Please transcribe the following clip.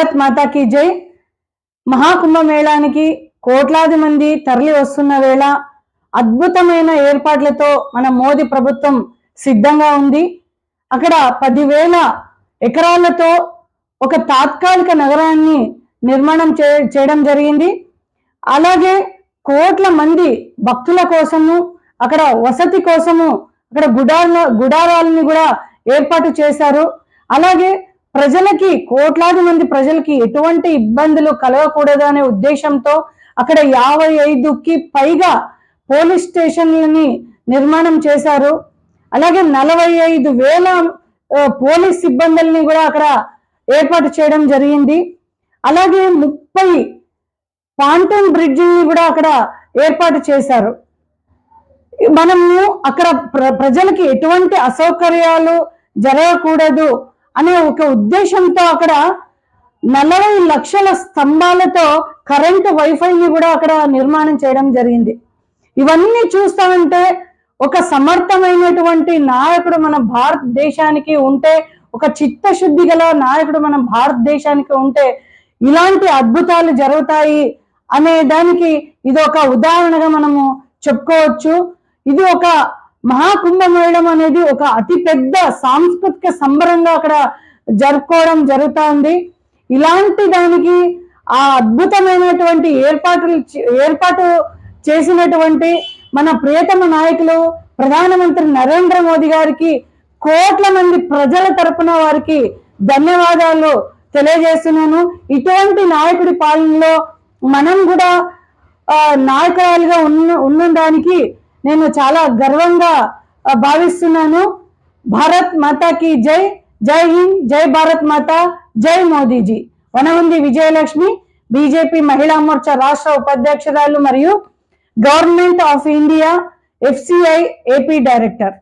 భారత్ మాతాకి జై. మహాకుంభమేళానికి కోట్లాది మంది తరలి వస్తున్న వేళ అద్భుతమైన ఏర్పాట్లతో మన మోదీ ప్రభుత్వం సిద్ధంగా ఉంది. అక్కడ పదివేల ఎకరాలతో ఒక తాత్కాలిక నగరాన్ని నిర్మాణం చే చేయడం జరిగింది. అలాగే కోట్ల మంది భక్తుల కోసము అక్కడ వసతి కోసము అక్కడ గుడార గుడారాలని కూడా ఏర్పాటు చేశారు. అలాగే ప్రజలకి కోట్లాది మంది ప్రజలకి ఎటువంటి ఇబ్బందులు కలగకూడదు అనే ఉద్దేశంతో అక్కడ యాభై ఐదుకి పైగా పోలీస్ స్టేషన్లని నిర్మాణం చేశారు. అలాగే నలభై ఐదు వేల పోలీస్ సిబ్బందుల్ని కూడా అక్కడ ఏర్పాటు చేయడం జరిగింది. అలాగే ముప్పై పాంటూన్ బ్రిడ్జిని కూడా అక్కడ ఏర్పాటు చేశారు. మనము అక్కడ ప్ర- ప్రజలకి ఎటువంటి అసౌకర్యాలు జరగకూడదు అనే ఒక ఉద్దేశంతో అక్కడ నలభై లక్షల స్తంభాలతో కరెంటు వైఫైని కూడా అక్కడ నిర్మాణం చేయడం జరిగింది. ఇవన్నీ చూస్తామంటే ఒక సమర్థమైనటువంటి నాయకుడు మన భారతదేశానికి ఉంటే ఒక చిత్తశుద్ధి గల నాయకుడు మన భారతదేశానికి ఉంటే ఇలాంటి అద్భుతాలు జరుగుతాయి అనే దానికి ఇది ఒక ఉదాహరణగా మనము చెప్పుకోవచ్చు. ఇది ఒక మహాకుంభమేళం అనేది ఒక అతి పెద్ద సాంస్కృతిక సంబరంగా అక్కడ జరుపుకోవడం జరుగుతోంది. ఇలాంటి దానికి ఆ అద్భుతమైనటువంటి ఏర్పాట్లు ఏర్పాటు చేసినటువంటి మన ప్రియతమ నాయకులు ప్రధానమంత్రి నరేంద్ర మోదీ గారికి కోట్ల మంది ప్రజల తరపున వారికి ధన్యవాదాలు తెలియజేస్తున్నాను. ఇటువంటి నాయకుడి పాలనలో మనం కూడా నాయకురాలుగా ఉన్న ఉన్నదానికి నేను చాలా గర్వంగా భావిస్తున్నాను. భారత్ మాతాకి జై జై హింద్ జై భారత్ మాత జై మోదీజీ. వనవంది విజయలక్ష్మి బీజేపీ మహిళా మోర్చా రాష్ట్ర ఉపాధ్యక్షురాలు మరియు government of India FCI AP director.